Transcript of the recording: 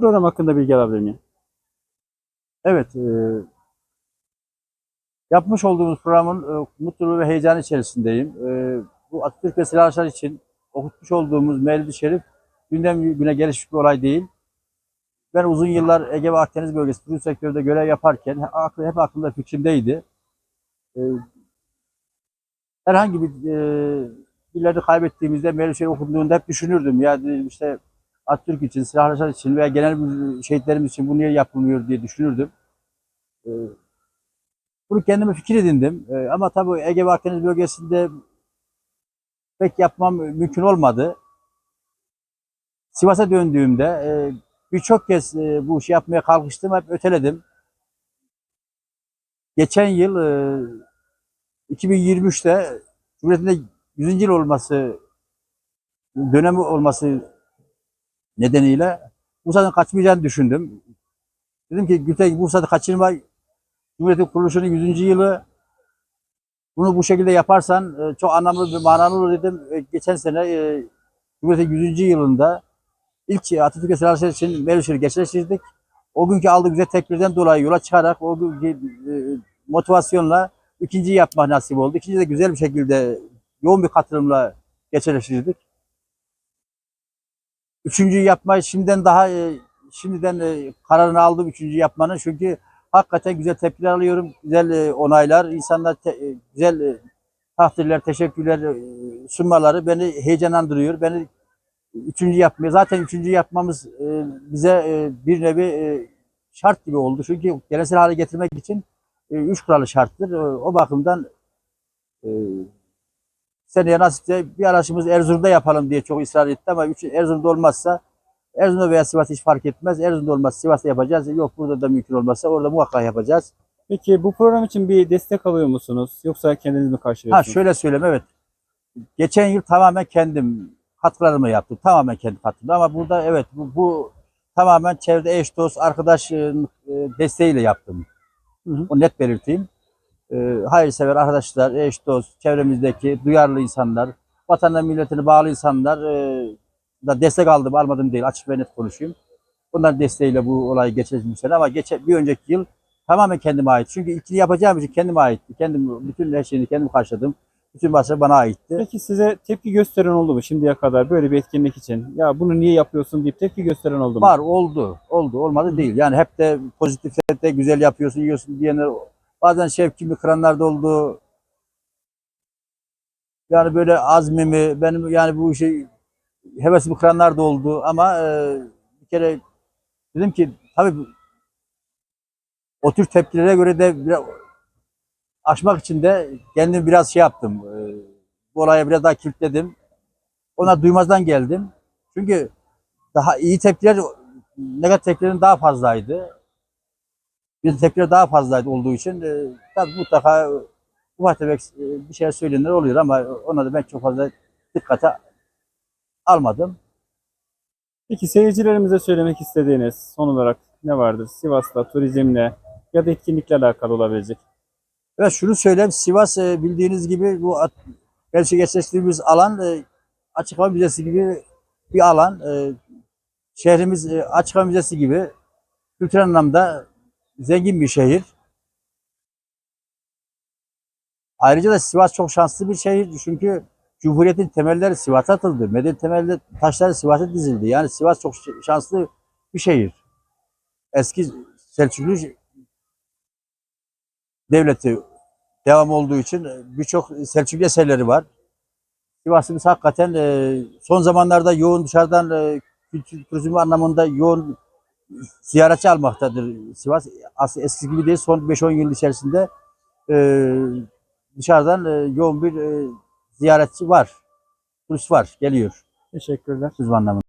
Program hakkında bilgi alabilir miyim? Evet, e, yapmış olduğumuz programın e, mutluluğu ve heyecanı içerisindeyim. E, bu Atatürk ve Silahşar için okutmuş olduğumuz Mevlid-i Şerif günden güne gelişmiş bir olay değil. Ben uzun yıllar Ege ve Akdeniz bölgesi turizm sektöründe görev yaparken aklı- hep aklımda fikrimdeydi. E, herhangi bir e, birilerini kaybettiğimizde Mevlid-i Şerif okunduğunda hep düşünürdüm. Yani işte Atatürk için, silahlılar için veya genel şehitlerimiz için bu niye yapılmıyor diye düşünürdüm. Ee, Bunu kendime fikir edindim. Ee, Ama tabii Ege ve Akdeniz bölgesinde pek yapmam mümkün olmadı. Sivas'a döndüğümde e, birçok kez e, bu işi yapmaya kalkıştım, hep öteledim. Geçen yıl e, 2023'te Cumhuriyet'in de 100. yıl olması dönemi olması nedeniyle Bursa'dan kaçmayacağını düşündüm. Dedim ki Gülten Bursa'da kaçırma Cumhuriyet'in kuruluşunun 100. yılı bunu bu şekilde yaparsan e, çok anlamlı bir manalı olur dedim. Geçen sene e, Cumhuriyet'in 100. yılında ilk Atatürk'e selam için Mevlütçülü gerçekleştirdik. O günkü aldığı güzel tedbirden dolayı yola çıkarak o günkü e, motivasyonla ikinciyi yapmak nasip oldu. İkinci de güzel bir şekilde yoğun bir katılımla gerçekleştirdik. Üçüncüyü yapmayı şimdiden daha e, şimdiden e, kararını aldım üçüncü yapmanın çünkü hakikaten güzel tepkiler alıyorum, güzel e, onaylar, insanlar güzel takdirler, teşekkürler sunmaları beni heyecanlandırıyor. Beni üçüncü yapmaya zaten üçüncü yapmamız bize bir nevi şart gibi oldu çünkü geleneksel hale getirmek için üç kuralı şarttır. O bakımdan seneye nasipse bir araçımız Erzurum'da yapalım diye çok ısrar etti ama üç, Erzurum'da olmazsa Erzurum'da veya Sivas hiç fark etmez. Erzurum'da olmazsa Sivas'ta yapacağız. Yok burada da mümkün olmazsa orada muhakkak yapacağız. Peki bu program için bir destek alıyor musunuz? Yoksa kendiniz mi Ha karşılıyorsunuz? şöyle söyleyeyim evet. Geçen yıl tamamen kendim katkılarımı yaptım. Tamamen kendi katkımda ama burada evet bu, bu tamamen çevrede eş dost arkadaş e, desteğiyle yaptım. Hı hı. O net belirteyim. E, hayırsever arkadaşlar, eş dost, çevremizdeki duyarlı insanlar, vatanına milletine bağlı insanlar e, da destek aldım, almadım değil. Açık ve net konuşayım. Bunların desteğiyle bu olayı geçirmişler ama geçen, bir önceki yıl tamamen kendime ait. Çünkü ilkini yapacağım için kendime aitti. Kendim, bütün her şeyini kendim karşıladım. Bütün başarı bana aitti. Peki size tepki gösteren oldu mu şimdiye kadar böyle bir etkinlik için? Ya bunu niye yapıyorsun deyip tepki gösteren oldu mu? Var, oldu. Oldu, olmadı değil. Yani hep de pozitif, hep de güzel yapıyorsun, yiyorsun diyenler bazen şevkimi kıranlar da oldu. Yani böyle azmimi, benim yani bu işi hevesimi kıranlar da oldu ama e, bir kere dedim ki tabii o tür tepkilere göre de biraz aşmak için de kendimi biraz şey yaptım. E, bu olaya biraz daha kilitledim. Ona duymazdan geldim. Çünkü daha iyi tepkiler negatif tepkilerin daha fazlaydı. Bir tepkiler daha fazlaydı olduğu için e, tabii mutlaka ufak tefek e, bir şeyler söylenenler oluyor ama ona da ben çok fazla dikkate almadım. Peki seyircilerimize söylemek istediğiniz son olarak ne vardır? Sivas'ta turizmle ya da etkinlikle alakalı olabilecek. Ve şunu söyleyeyim, Sivas e, bildiğiniz gibi bu belki gerçekleştirdiğimiz alan e, açık hava müzesi gibi bir alan. Şehrimiz açık hava müzesi gibi kültürel anlamda zengin bir şehir. Ayrıca da Sivas çok şanslı bir şehir çünkü Cumhuriyet'in temelleri Sivas'a atıldı. Medeniyet temelleri taşları Sivas'a dizildi. Yani Sivas çok şanslı bir şehir. Eski Selçuklu devleti devam olduğu için birçok Selçuklu eserleri var. Sivas'ımız hakikaten e, son zamanlarda yoğun dışarıdan e, kültür turizmi anlamında yoğun ziyaretçi almaktadır Sivas. Aslında eskisi gibi değil. Son 5-10 yıl içerisinde e, dışarıdan e, yoğun bir e, ziyaretçi var. Turist var, geliyor Teşekkürler. turizm anlamında.